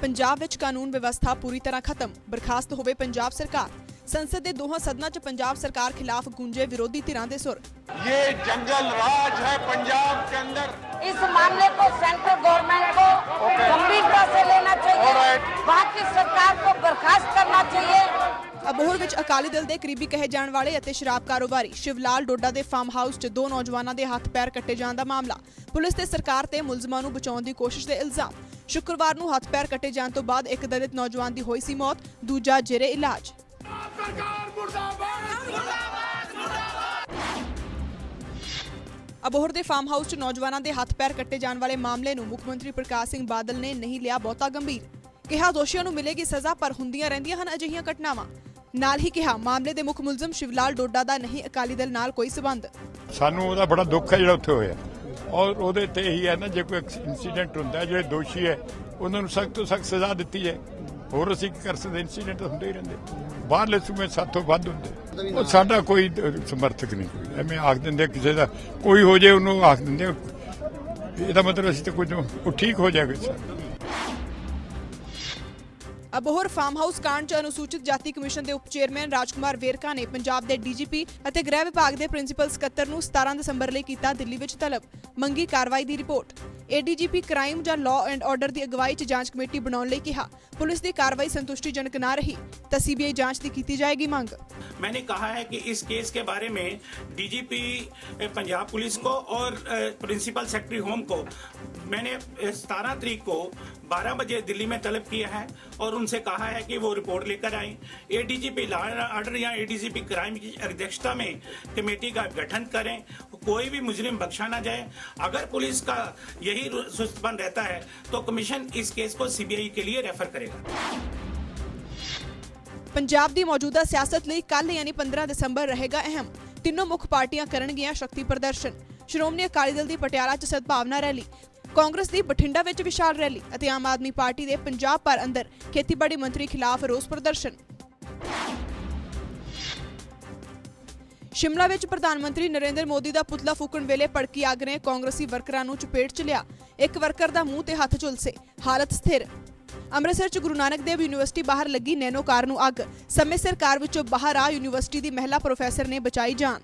ਪੰਜਾਬ ਵਿੱਚ ਕਾਨੂੰਨ ਵਿਵਸਥਾ ਪੂਰੀ ਤਰ੍ਹਾਂ ਖਤਮ ਬਰਖਾਸਤ ਹੋਵੇ ਪੰਜਾਬ ਸਰਕਾਰ ਸੰਸਦ ਦੇ ਦੋਹਾਂ ਸਦਨਾਂ 'ਚ ਪੰਜਾਬ ਸਰਕਾਰ ਖਿਲਾਫ ਗੂੰਜੇ ਵਿਰੋਧੀ ਧਿਰਾਂ ਦੇ ਸੁਰ ये जंगल राज है पंजाब के अंदर इस मामले को सेंट्रल गवर्नमेंट को गंभीरता से लेना चाहिए Alright. वहाँ की सरकार को बर्खास्त करना चाहिए ਅਬੋਹਰ ਵਿੱਚ ਅਕਾਲੀ ਦਲ ਦੇ ਕਰੀਬੀ ਕਹੇ ਜਾਣ ਵਾਲੇ ਅਤੇ ਸ਼ਰਾਬ ਕਾਰੋਬਾਰੀ ਸ਼ਿਵਲਾਲ ਡੋਡਾ ਦੇ ਫਾਰਮ ਹਾਊਸ 'ਚ ਦੋ ਨੌਜਵਾਨਾਂ ਦੇ ਹੱਥ ਪੈਰ ਕੱਟੇ ਜਾਣ ਦਾ ਮਾਮਲਾ। ਪੁਲਿਸ ਤੇ ਸਰਕਾਰ ਤੇ ਮੁਲਜ਼ਮਾਂ ਨੂੰ ਬਚਾਉਣ ਦੀ ਕੋਸ਼ਿਸ਼ ਦੇ ਇਲਜ਼ਾਮ। ਸ਼ੁੱਕਰਵਾਰ ਨੂੰ ਹੱਥ ਪੈਰ ਕੱਟੇ ਜਾਣ ਤੋਂ ਬਾਅਦ ਇੱਕ ਦਲਿਤ ਨੌਜਵਾਨ ਦੀ ਹੋਈ ਸੀ ਮੌਤ, ਦੂਜਾ ਜੇਰੇ ਇਲਾਜ। ਅਬੋਹਰ ਦੇ ਫਾਰਮ ਹਾਊਸ 'ਚ ਨੌਜਵਾਨਾਂ ਦੇ ਹੱਥ ਪੈਰ ਕੱਟੇ ਜਾਣ ਵਾਲੇ ਮਾਮਲੇ ਨੂੰ ਮੁੱਖ ਮੰਤਰੀ ਪ੍ਰਕਾਸ਼ ਸਿੰਘ ਬਾਦਲ ਨੇ ਨਹੀਂ ਲਿਆ ਬਹੁਤਾ ਗੰਭੀਰ। ਕਿਹਾ ਦੋਸ਼ੀਆਂ ਨੂੰ ਮਿਲੇਗੀ ਸਜ਼ਾ ਪਰ ਹੁੰਦੀਆਂ ਰਹਿੰਦੀਆਂ ਹਨ ਅਜਿਹੀਆਂ ਘਟਨਾਵਾਂ। ਨਾਲ ਹੀ ਕਿਹਾ, ਮਾਮਲੇ ਦੇ ਮੁੱਖ ਮੁਲਜ਼ਮ ਸ਼ਿਵਲਾਲ ਡੋਡਾ ਦਾ ਨਹੀਂ, ਅਕਾਲੀ ਦਲ ਨਾਲ ਕੋਈ ਸਬੰਧ। ਸਾਨੂੰ ਉਹਦਾ ਬੜਾ ਦੁੱਖ ਹੈ ਜਿਹੜਾ ਉੱਥੇ ਹੋਇਆ। ਔਰ ਉਹਦੇ ਤੇ ਇਹੀ ਹੈ ਨਾ, ਜੇ ਕੋਈ ਇਨਸੀਡੈਂਟ ਹੁੰਦਾ ਜਿਹੜੇ ਦੋਸ਼ੀ ਹੈ, ਉਹਨਾਂ ਨੂੰ ਸਖਤ ਤੋਂ ਸਖਤ ਸਜ਼ਾ ਦਿੱਤੀ ਹੈ। ਹੋਰ ਅਸੀਂ ਕੀ ਕਰ ਸਕਦੇ? ਇਨਸੀਡੈਂਟ ਹੁੰਦੇ ਹੀ ਰਹਿੰਦੇ। ਬਾਹਰਲੇ ਸੂਬੇ ਸਾਥੋਂ ਵੱਧ ਹੁੰਦੇ। ਉਹ ਸਾਡਾ ਕੋਈ ਸਮਰਥਕ ਨਹੀਂ ਕੋਈ। ਐਵੇਂ ਆਖ ਦਿੰਦੇ ਕਿਸੇ ਦਾ, ਕੋਈ ਹੋ ਜੇ ਉਹਨੂੰ ਆਖ ਦਿੰਦੇ ਇਹਦਾ ਮਤਲਬ ਅਸੀਂ ਤਾਂ ਕੁਝ, ਉਹ ਠੀਕ ਹੋ ਜਾਏਗਾ ਅਬੋਹਰ ਫਾਰਮ ਹਾਊਸ ਕਾਂਡ 'ਚ ਅਨੁਸੂਚਿਤ ਜਾਤੀ ਕਮਿਸ਼ਨ ਦੇ ਉਪ ਚੇਅਰਮੈਨ ਰਾਜਕੁਮਾਰ ਵੇਰਕਾ ਨੇ ਪੰਜਾਬ ਦੇ ਡੀਜੀਪੀ ਅਤੇ ਗ੍ਰਹਿ ਵਿਭਾਗ ਦੇ ਪ੍ਰਿੰਸੀਪਲ ਸਕੱਤਰ ਨੂੰ 17 ਦਸੰਬਰ ਲਈ ਕੀਤਾ ਦਿੱਲੀ ਵਿੱਚ ਤਲਬ ਮੰਗੀ ਕਾਰਵਾਈ ਦੀ ਰਿਪੋਰਟ ਏਡੀਜੀਪੀ ਕ੍ਰਾਈਮ ਜਾਂ ਲਾਅ ਐਂਡ ਆਰਡਰ ਦੀ ਅਗਵਾਈ 'ਚ ਜਾਂਚ ਕਮੇਟੀ ਬਣਾਉਣ ਲਈ ਕਿਹਾ ਪੁਲਿਸ ਦੀ ਕਾਰਵਾਈ ਸੰਤੁਸ਼ਟੀਜਨਕ ਨਾ ਰਹੀ ਤਾਂ ਸੀਬੀਆਈ ਜਾਂਚ ਦੀ ਕੀਤੀ ਜਾਏਗੀ ਮੰਗ मैंने कहा है कि इस केस के बारे में डीजीपी पंजाब पुलिस को और प्रिंसिपल सेक्रेटरी होम को मैंने सतारह तारीख को 12 बजे दिल्ली में तलब किया है और उनसे कहा है कि वो रिपोर्ट लेकर आए एडीजीपी लॉ एंड ऑर्डर या एडीजीपी क्राइम की अध्यक्षता में कमेटी का गठन करें कोई भी मुजरिम बख्शा ना जाए अगर पुलिस का यही सुस्तबन रहता है तो कमीशन इस केस को सीबीआई के लिए रेफर करेगा ਪੰਜਾਬ ਦੀ ਮੌਜੂਦਾ ਸਿਆਸਤ ਲਈ ਕੱਲ ਯਾਨੀ 15 ਦਸੰਬਰ ਰਹੇਗਾ ਅਹਿਮ ਤਿੰਨੋਂ ਮੁੱਖ ਪਾਰਟੀਆਂ ਕਰਨਗੀਆਂ ਸ਼ਕਤੀ ਪ੍ਰਦਰਸ਼ਨ ਸ਼੍ਰੋਮਣੀ ਅਕਾਲੀ ਦਲ ਦੀ ਪਟਿਆਲਾ 'ਚ ਸਦਭਾਵਨਾ ਰੈਲੀ ਕਾਂਗਰਸ ਦੀ ਬਠਿੰਡਾ ਵਿੱਚ ਵਿਸ਼ਾਲ ਰੈਲੀ ਅਤੇ ਆਮ ਆਦਮੀ ਪਾਰਟੀ ਦੇ ਪੰਜਾਬ ਭਰ ਅੰਦਰ ਖੇਤੀਬਾੜੀ ਮੰਤਰੀ ਖਿਲਾਫ ਰੋਸ ਪ੍ਰਦਰਸ਼ਨ। ਸ਼ਿਮਲਾ ਵਿੱਚ ਪ੍ਰਧਾਨ ਮੰਤਰੀ ਨਰਿੰਦਰ ਮੋਦੀ ਦਾ ਪੁਤਲਾ ਫੂਕਣ ਵੇਲੇ ਭੜਕੀ ਅੱਗ ਨੇ ਕਾਂਗਰਸੀ ਵਰਕਰਾਂ ਨੂੰ ਚਪੇਟ 'ਚ ਲਿਆ। ਇੱਕ ਵਰਕਰ ਦਾ ਮੂੰਹ ਤੇ ਹੱਥ ਝੁਲਸੇ। ਹਾਲਤ ਸਥਿਰ। ਅੰਮ੍ਰਿਤਸਰ 'ਚ ਗੁਰੂ ਨਾਨਕ ਦੇਵ ਯੂਨੀਵਰਸਿਟੀ ਬਾਹਰ ਲੱਗੀ ਨੈਨੋ ਕਾਰ ਨੂੰ ਅੱਗ। ਸਮੇਂ ਸਿਰ ਕਾਰ ਵਿੱਚੋਂ ਬਾਹਰ ਆ ਯੂਨੀਵਰਸਿਟੀ ਦੀ ਮਹਿਲਾ ਪ੍ਰੋਫੈਸਰ ਨੇ ਬਚਾਈ ਜਾਨ।